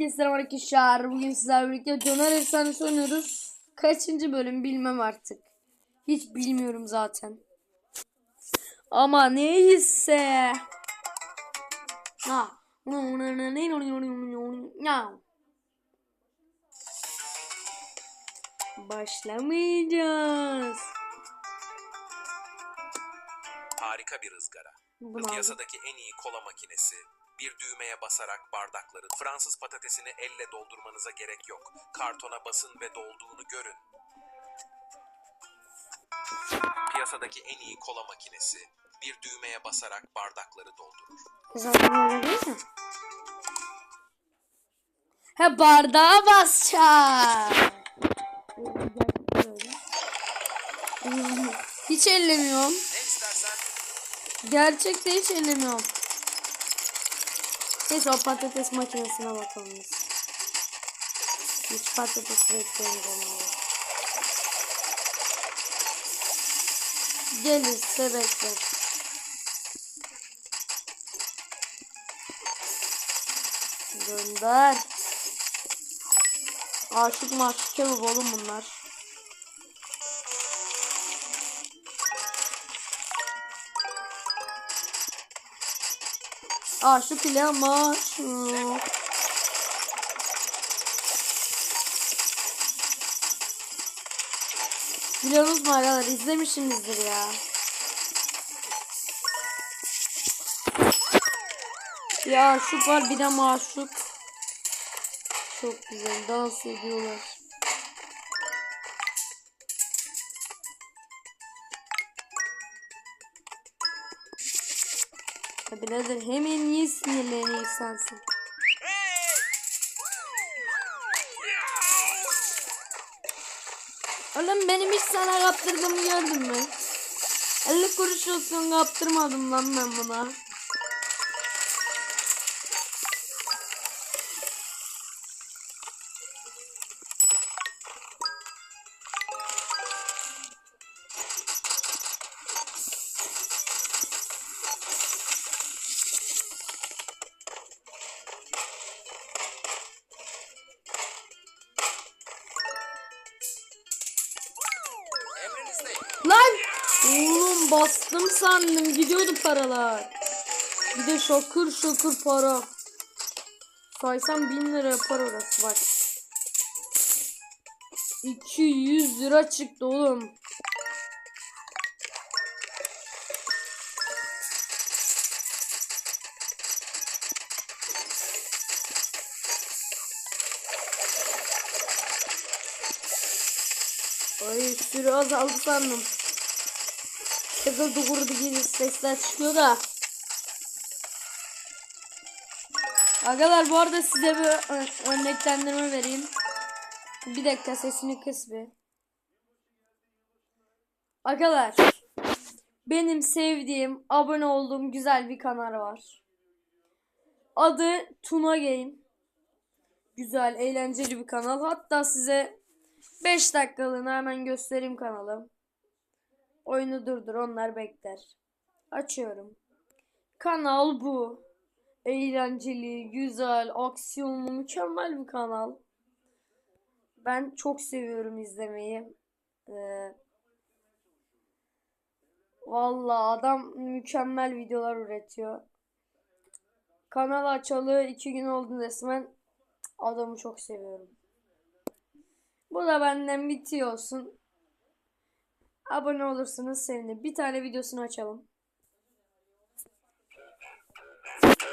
Herkese selam arkadaşlar. Bugün sizlerle birlikte Döner Efsanesi oynuyoruz. Kaçıncı bölüm bilmem artık. Hiç bilmiyorum zaten. Ama neyse. Ha. Başlamayacağız. Harika bir ızgara. Bunu. Piyasadaki en iyi kola makinesi. Bir düğmeye basarak bardakları Fransız patatesini elle doldurmanıza gerek yok. Kartona basın ve dolduğunu görün. Piyasadaki en iyi kola makinesi. Bir düğmeye basarak bardakları doldurur. Zaten öyle değil mi? He bardağa basacağım. Hiç ellemiyorum. Gerçekte hiç ellemiyorum. Neyse o patates makinesine bakalım biz. Hiç patates bekliyoruz onları. Gelirse bekler. Gönder. Aşık maşık kebap oğlum bunlar. Aşık ile maşuk. Biliyorsunuz mu arkadaşlar izlemişsinizdir ya. Bir aşık var bir de maşuk. Çok güzel dans ediyorlar. Ya birader hemen niye sinirleniyorsun sen? Oğlum benim hiç sana kaptırdığımı gördün mü? 50 kuruş olsun kaptırmadım lan ben buna. Bastım sandım gidiyordu paralar. Bir de şakır şakır para. Saysam bin lira yapar orası bak. 200 lira çıktı oğlum. Ay süre azaldı sandım. Tıkır tıkır gibi sesler çıkıyor da. Arkadaşlar bu arada size bir örneklendirme vereyim. Bir dakika sesini kıs bir. Arkadaşlar benim sevdiğim, abone olduğum güzel bir kanal var. Adı Tuna Game. Güzel, eğlenceli bir kanal. Hatta size 5 dakikalığına hemen göstereyim kanalı. Oyunu durdur onlar bekler. Açıyorum. Kanal bu. Eğlenceli, güzel, aksiyonlu, mükemmel bir kanal. Ben çok seviyorum izlemeyi. Ee, Vallahi adam mükemmel videolar üretiyor. Kanal açalı iki gün oldu resmen. Adamı çok seviyorum. Bu da benden bitiyor olsun. Abone olursanız sevinirim. Bir tane videosunu açalım.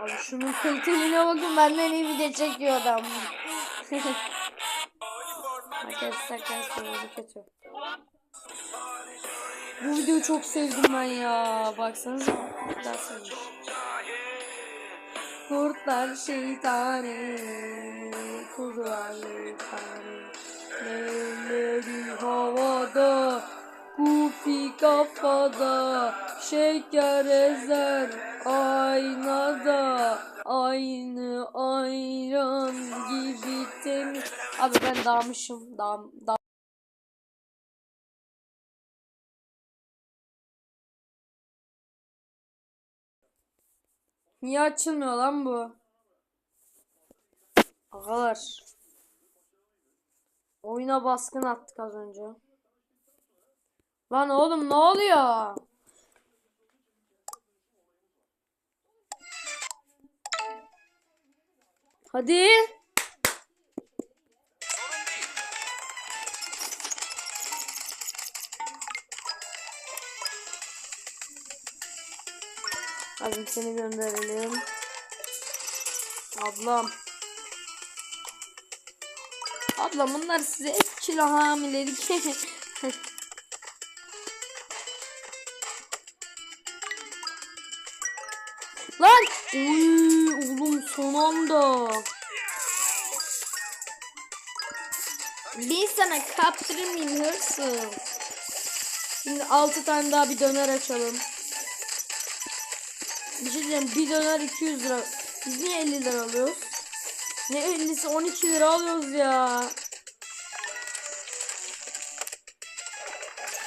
Abi şunun kaliteliğine bakın benden iyi video çekiyor adam. Arkadaşlar kötü. Bu videoyu çok sevdim ben ya. Baksanıza. Daha. Kurtlar şeytani, kuzular şeytani. Elleri havada, kufi kafada, şeker ezer aynada, aynı ayran gibi temiz. Abi ben dağmışım, dağ, dağ. Niye açılmıyor lan bu? Ağalar. Oyuna baskın attık az önce. Lan oğlum ne oluyor? Hadi. Hadi seni gönderelim. Ablam. Ablam bunlar size hep kilo hamilelik. anda. Bir sana kaptırmayayım hırsız. Şimdi 6 tane daha bir döner açalım. Bir şey diyeceğim bir döner 200 lira. Biz niye 50 lira alıyoruz? Ne 50'si 12 lira alıyoruz ya.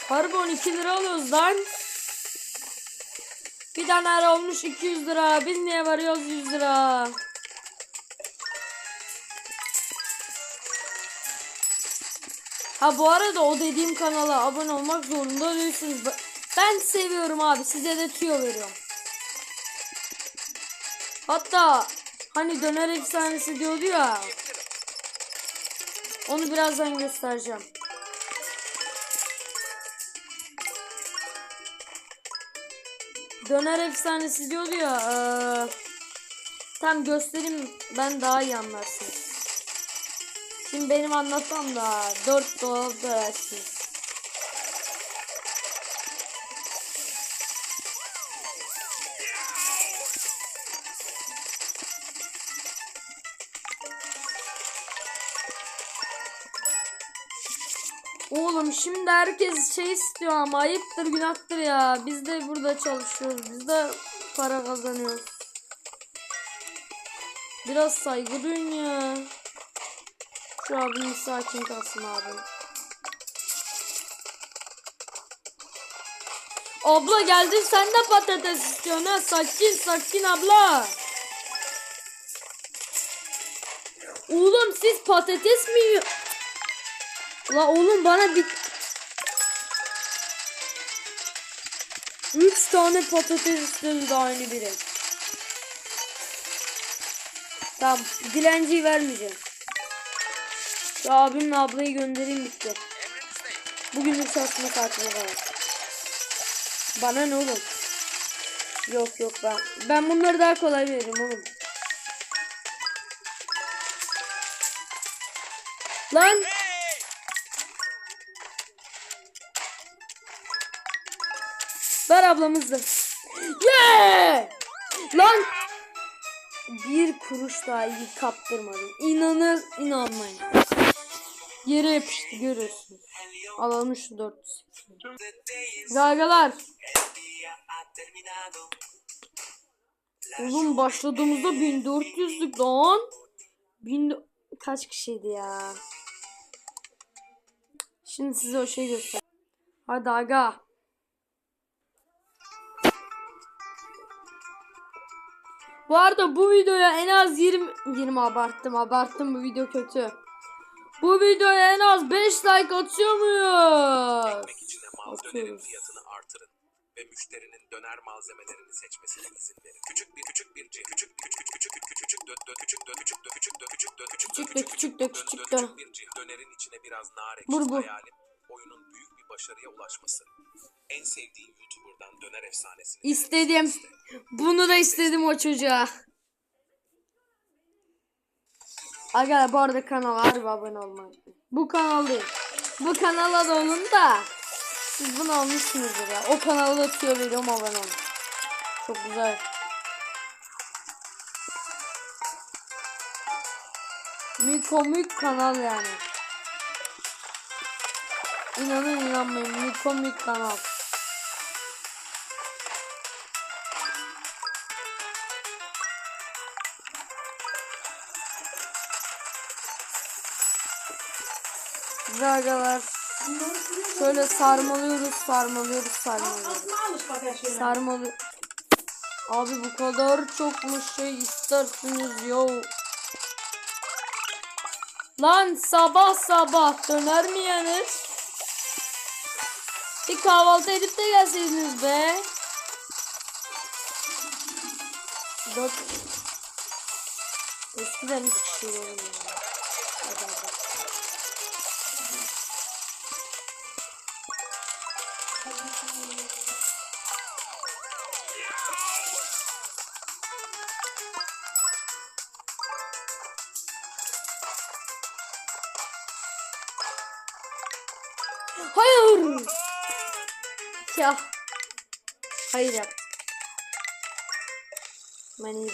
Harbi 12 lira alıyoruz lan. Bir döner olmuş 200 lira. Biz niye varıyoruz 100 lira? Ha bu arada o dediğim kanala abone olmak zorunda değilsiniz. Ben seviyorum abi. Size de tüyo veriyorum. Hatta hani döner efsanesi diyordu ya. Onu birazdan göstereceğim. Döner efsanesi diyordu ya. eee, tam göstereyim ben daha iyi anlarsınız. Şimdi benim anlatsam da 4 dolar dönersiniz. Oğlum şimdi herkes şey istiyor ama ayıptır günahtır ya. Biz de burada çalışıyoruz. Biz de para kazanıyoruz. Biraz saygı duyun ya. Şu abimiz sakin kalsın abi. Abla geldin sen de patates istiyorsun ha. Sakin sakin abla. Oğlum siz patates mi yiyor? La oğlum bana bir... Üç tane patates istedi de aynı biri. Tamam dilenciyi vermeyeceğim. Şu abimle ablayı göndereyim bitti. Bugünlük çalışma saatine kadar. Bana ne oğlum? Yok yok ben. Ben bunları daha kolay veririm oğlum. Lan! Ver ablamızı. Yeah! Lan! Bir kuruş daha iyi kaptırmadım. İnanır inanmayın. Yere yapıştı görüyorsunuz. Alalım şu 400. Gargalar. Oğlum başladığımızda 1400'lük lan. Bin kaç kişiydi ya? Şimdi size o şey göster. Hadi aga. Bu arada bu videoya en az 20 20 abarttım abarttım bu video kötü. Bu videoya en az 5 like atıyor muyuz? Ekmek içine mal dönerin fiyatını artırın ve müşterinin döner malzemelerini seçmesine izin verin. Küçük bir küçük bir küçük küçük küçük küçük küçük dö dö küçük dö küçük dö küçük dö küçük dö küçük dö Küçük dö, küçük dö, bir. Dönerin içine biraz nar ekşisi hayalim oyunun büyük bir başarıya ulaşması. En sevdiğin YouTuber'dan döner efsanesini İstedim. Bunu da istedim o çocuğa. Arkadaşlar bu arada kanala harbi abone olmayı. Bu kanal değil. Bu kanala da olun da. Siz bunu almışsınızdır ya. O kanala da tüyo veriyorum abone olun. Çok güzel. Mikomik kanal yani. İnanın inanmayın. Mikomik kanal. Zagalar. Şöyle sarmalıyoruz, sarmalıyoruz, sarmalıyoruz. Sarmalı. Abi bu kadar çok mu şey istersiniz yo? Lan sabah sabah döner mi yenir? Bir kahvaltı edip de gelseydiniz be. Dört. Eskiden üç kişi ya. Hadi hadi. Ya. Hayır yaptım. Ben iyi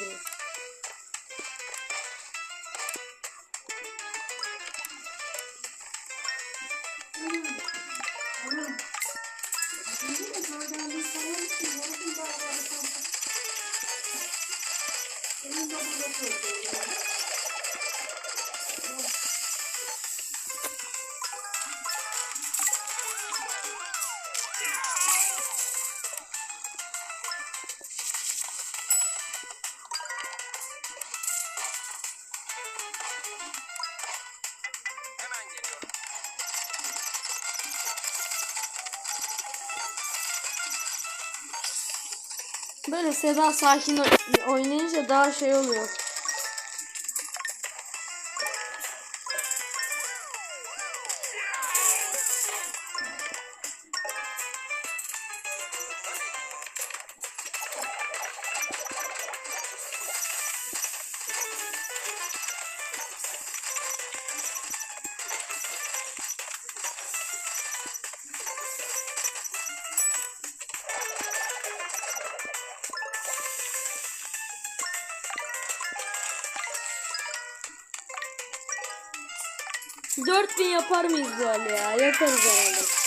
Böyle Seda sakin oy- oynayınca daha şey oluyor. Dört bin yapar mıyız böyle ya? Yaparız herhalde.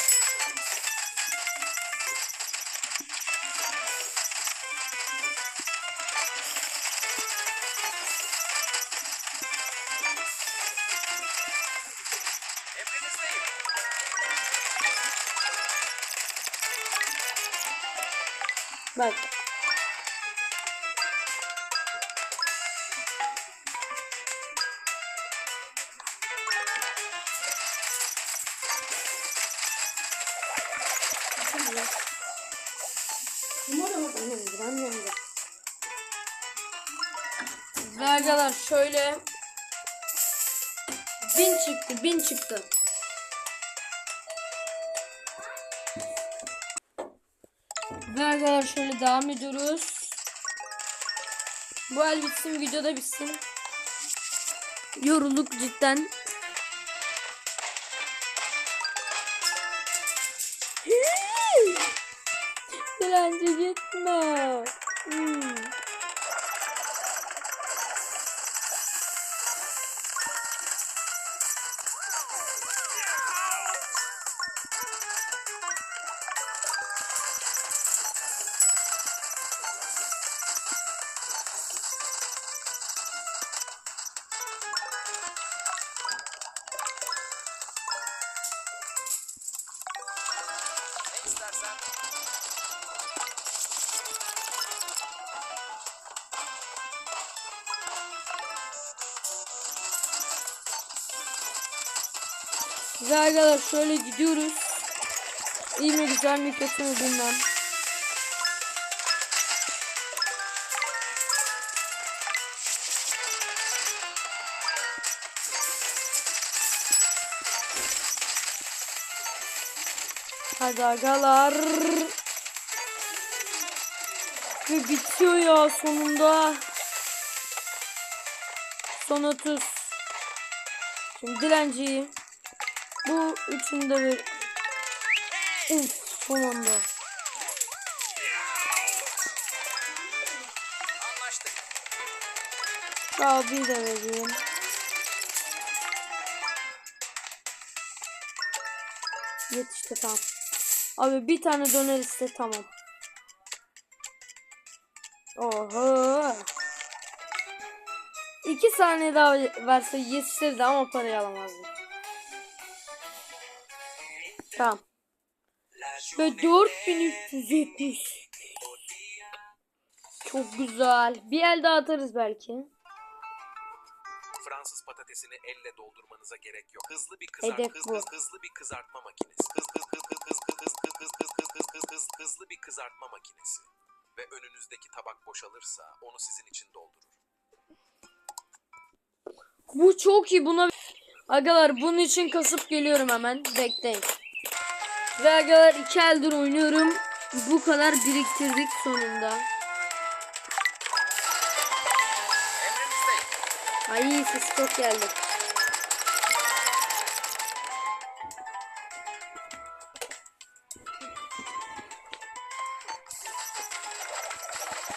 Ve arkadaşlar şöyle bin çıktı bin çıktı. Ve arkadaşlar şöyle devam ediyoruz. Bu el bitsin video da bitsin. Yorulduk cidden. Ve arkadaşlar şöyle gidiyoruz. İyi mi güzel mi kötü bilmem. Hadi agalar. Ve bitiyor ya sonunda. Son 30. Şimdi dilenciyi. Bu üçünü de ver. Uf son anda. Anlaştık. Abi de vereyim. Yetişti tamam. Abi bir tane döner iste tamam. Oho. İki saniye daha verse yetiştirdi ama parayı alamazdı. Tamam. Ve 4370. Çok güzel. Bir el daha atarız belki. Fransız patatesini elle doldurmanıza gerek yok. Hızlı bir kızart Hedef hız, bu. hız, hızlı bir kızartma makinesi. Hız hız hız hız hız hız hız hız hız hız hız hız hız hızlı bir kızartma makinesi. Ve önünüzdeki tabak boşalırsa onu sizin için doldurur. Bu çok iyi. Buna Agalar bunun için kasıp geliyorum hemen. Bekleyin. Ve agalar iki eldir oynuyorum. Bu kadar biriktirdik sonunda. Ay ses çok geldi.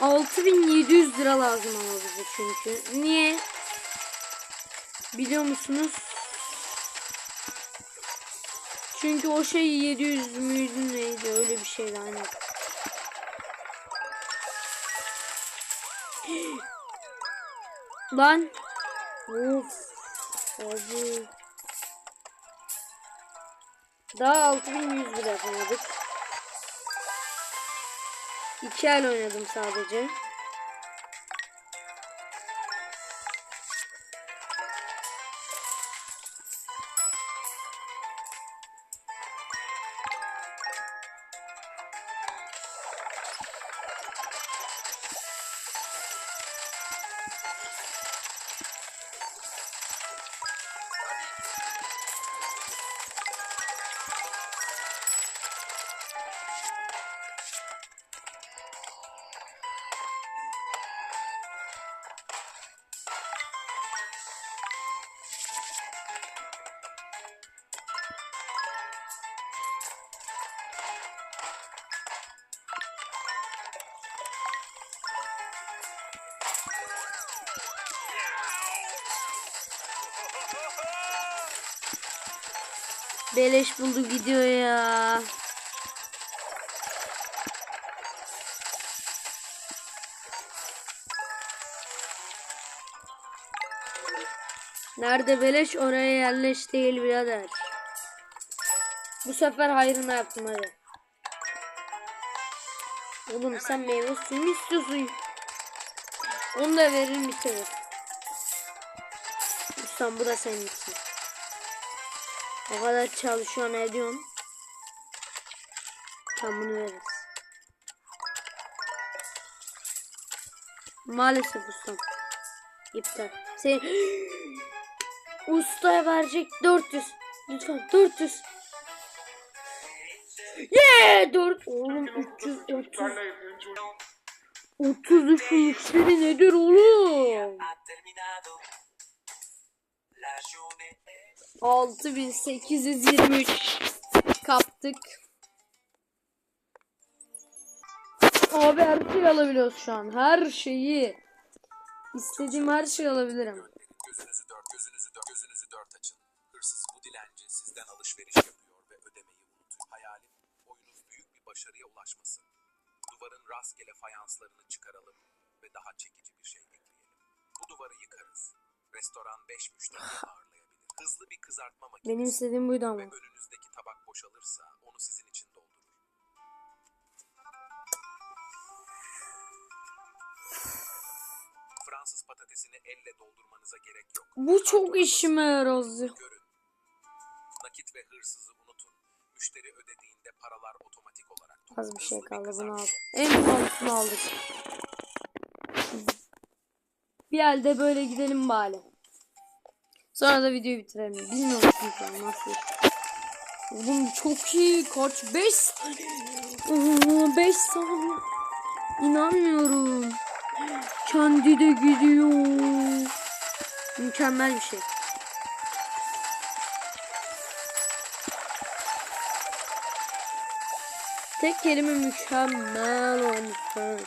Altı bin yedi yüz lira lazım ama bize çünkü. Niye? Biliyor musunuz? Çünkü o şey 700 müydü neydi öyle bir şeydi aynen. Lan. Of. Abi. Daha 6100 lira yapamadık. İki el oynadım sadece. Beleş buldu gidiyor ya. Nerede beleş oraya yerleş değil birader. Bu sefer hayrına yaptım hadi. Oğlum sen meyve suyu mu istiyorsun? Onu da verir bitirir. Ustam bu da senin için. O kadar çalışıyorsun ediyorsun. Tam bunu veririz. Maalesef ustam. İptal. Sen ustaya verecek 400. Lütfen 400. Yeah 4 oğlum 300 30 33 müşteri nedir oğlum? 6823 kaptık. Abi her şeyi alabiliyoruz şu an. Her şeyi. İstediğim her şeyi alabilirim. Gözünüzü dört, gözünüzü dört, gözünüzü dört açın. Hırsız bu dilenci sizden alışveriş yapıyor ve ödemeyi unutuyor. Hayalim oyunun büyük bir başarıya ulaşması. Duvarın rastgele fayanslarını çıkaralım ve daha çekici bir şey ekleyelim. Bu duvarı yıkarız. Restoran 5 müşteriyi ağırlayabilir. Hızlı bir kızartma makinesi. Benim istediğim buydu ama. ve önünüzdeki tabak boşalırsa onu sizin için doldurur. Fransız patatesini elle doldurmanıza gerek yok. Bu çok işime basın, Görün. Nakit ve hırsızı unutun. Müşteri ödediğinde paralar otomatik olarak. Az bir şey kaldı bunu aldık. En sonunu aldık. Bir elde böyle gidelim bari. Sonra da videoyu bitirelim. Bilmiyorum çünkü nasıl. Oğlum çok iyi. Kaç? 5 saniye. 5 saniye. İnanmıyorum. Kendi de gidiyor. Mükemmel bir şey. Tek kelime mükemmel olmuş.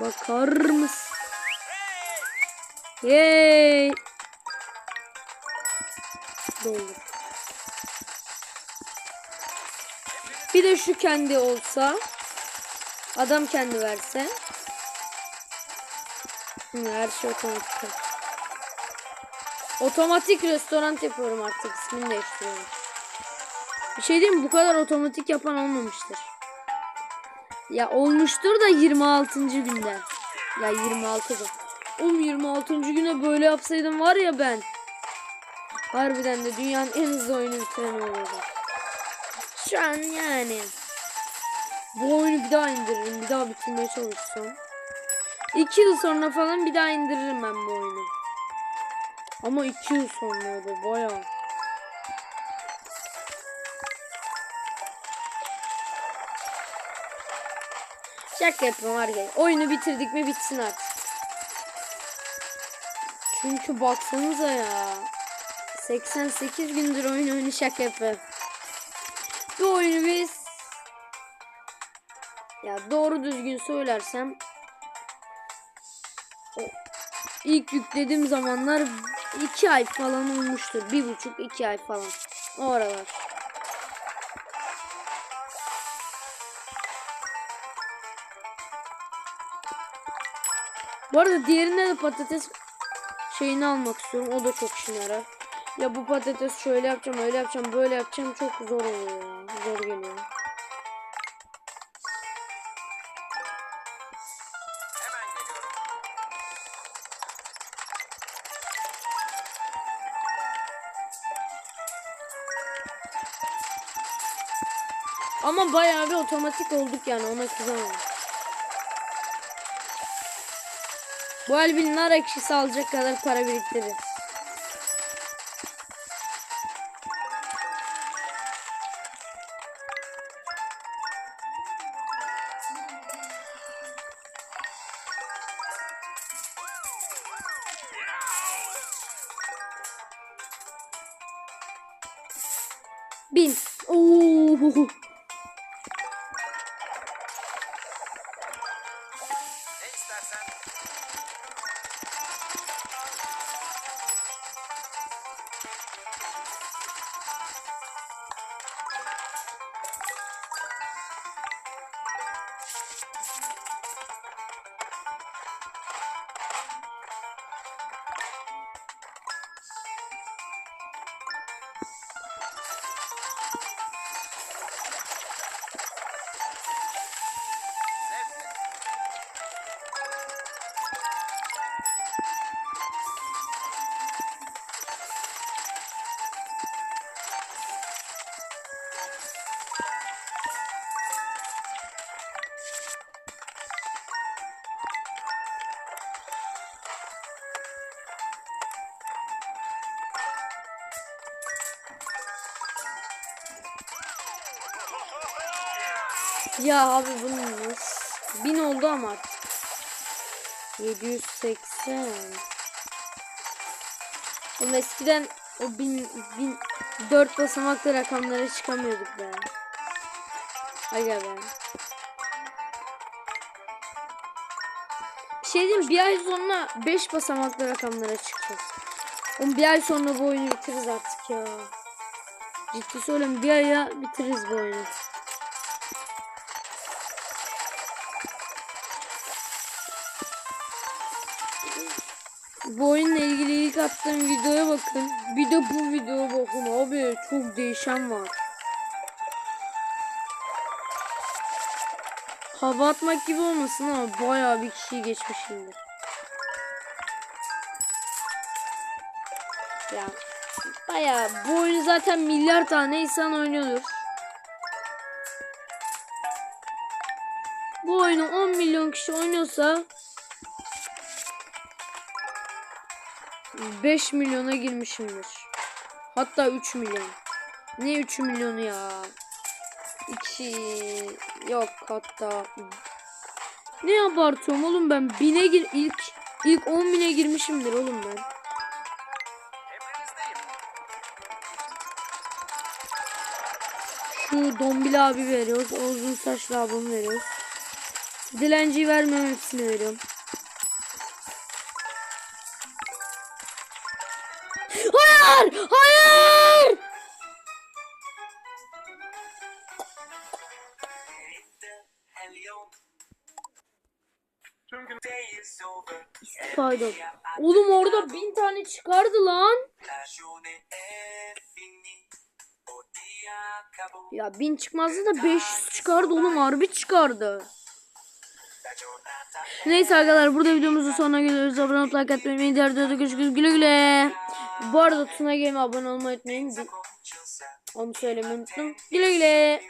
Bakar mısın? Yay! Doldur. Bir de şu kendi olsa. Adam kendi verse. Her şey otomatik. Otomatik restoran yapıyorum artık. ismini değiştiriyorum. Bir şey diyeyim? Bu kadar otomatik yapan olmamıştır. Ya olmuştur da 26. günde. Ya 26'da. Oğlum 26. güne böyle yapsaydım var ya ben. Harbiden de dünyanın en hızlı oyunu bitiren olurdu. Şu an yani. Bu oyunu bir daha indiririm. Bir daha bitirmeye çalışsam. 2 yıl sonra falan bir daha indiririm ben bu oyunu. Ama 2 yıl sonra da bayağı. Şaka yapıyorum arkadaşlar. Oyunu bitirdik mi bitsin artık. Çünkü baksanıza ya. 88 gündür oyun oyunu şaka. Bu oyunu biz ya doğru düzgün söylersem ilk yüklediğim zamanlar 2 ay falan olmuştur. Bir buçuk iki ay falan. O aralar. Bu arada diğerinde de patates şeyini almak istiyorum. O da çok işime yarar. Ya bu patates şöyle yapacağım, öyle yapacağım, böyle yapacağım çok zor oluyor. Zor geliyor. Ama bayağı bir otomatik olduk yani ona kızamam. Bu el bir nar ekşisi alacak kadar para biriktiririz. Ya abi bunun? Bin oldu ama artık. 780. Oğlum eskiden o bin, bin dört basamaklı rakamlara çıkamıyorduk be. Aga be. Bir şey diyeyim bir ay sonra 5 basamaklı rakamlara çıkacağız. Oğlum bir ay sonra bu oyunu bitiririz artık ya. Ciddi söylüyorum bir aya bitiririz bu oyunu. Bu oyunla ilgili ilk attığım videoya bakın. Bir de bu videoya bakın abi. Çok değişen var. Hava atmak gibi olmasın ama bayağı bir kişiyi geçmişimdir. Ya bayağı bu oyunu zaten milyar tane insan oynuyordur. Bu oyunu 10 milyon kişi oynuyorsa 5 milyona girmişimdir. Hatta 3 milyon. Ne 3 milyonu ya? 2 yok hatta. Ne abartıyorum oğlum ben bine gir ilk ilk 10 bine girmişimdir oğlum ben. Şu Dombil abi veriyoruz. O uzun saçlı abimi veriyoruz. Dilenciyi vermiyorum hepsini veriyorum. Hayır! Hayır! İstifaydım. Oğlum orada bin tane çıkardı lan. Ya bin çıkmazdı da 500 çıkardı oğlum harbi çıkardı. Neyse arkadaşlar burada videomuzun sonuna geliyoruz. Abone olup like atmayı unutmayın. Diğer videoda görüşürüz. Güle güle. Bu arada Tuna Game'e abone olmayı unutmayın. Onu söylemeyi unuttum. Güle güle.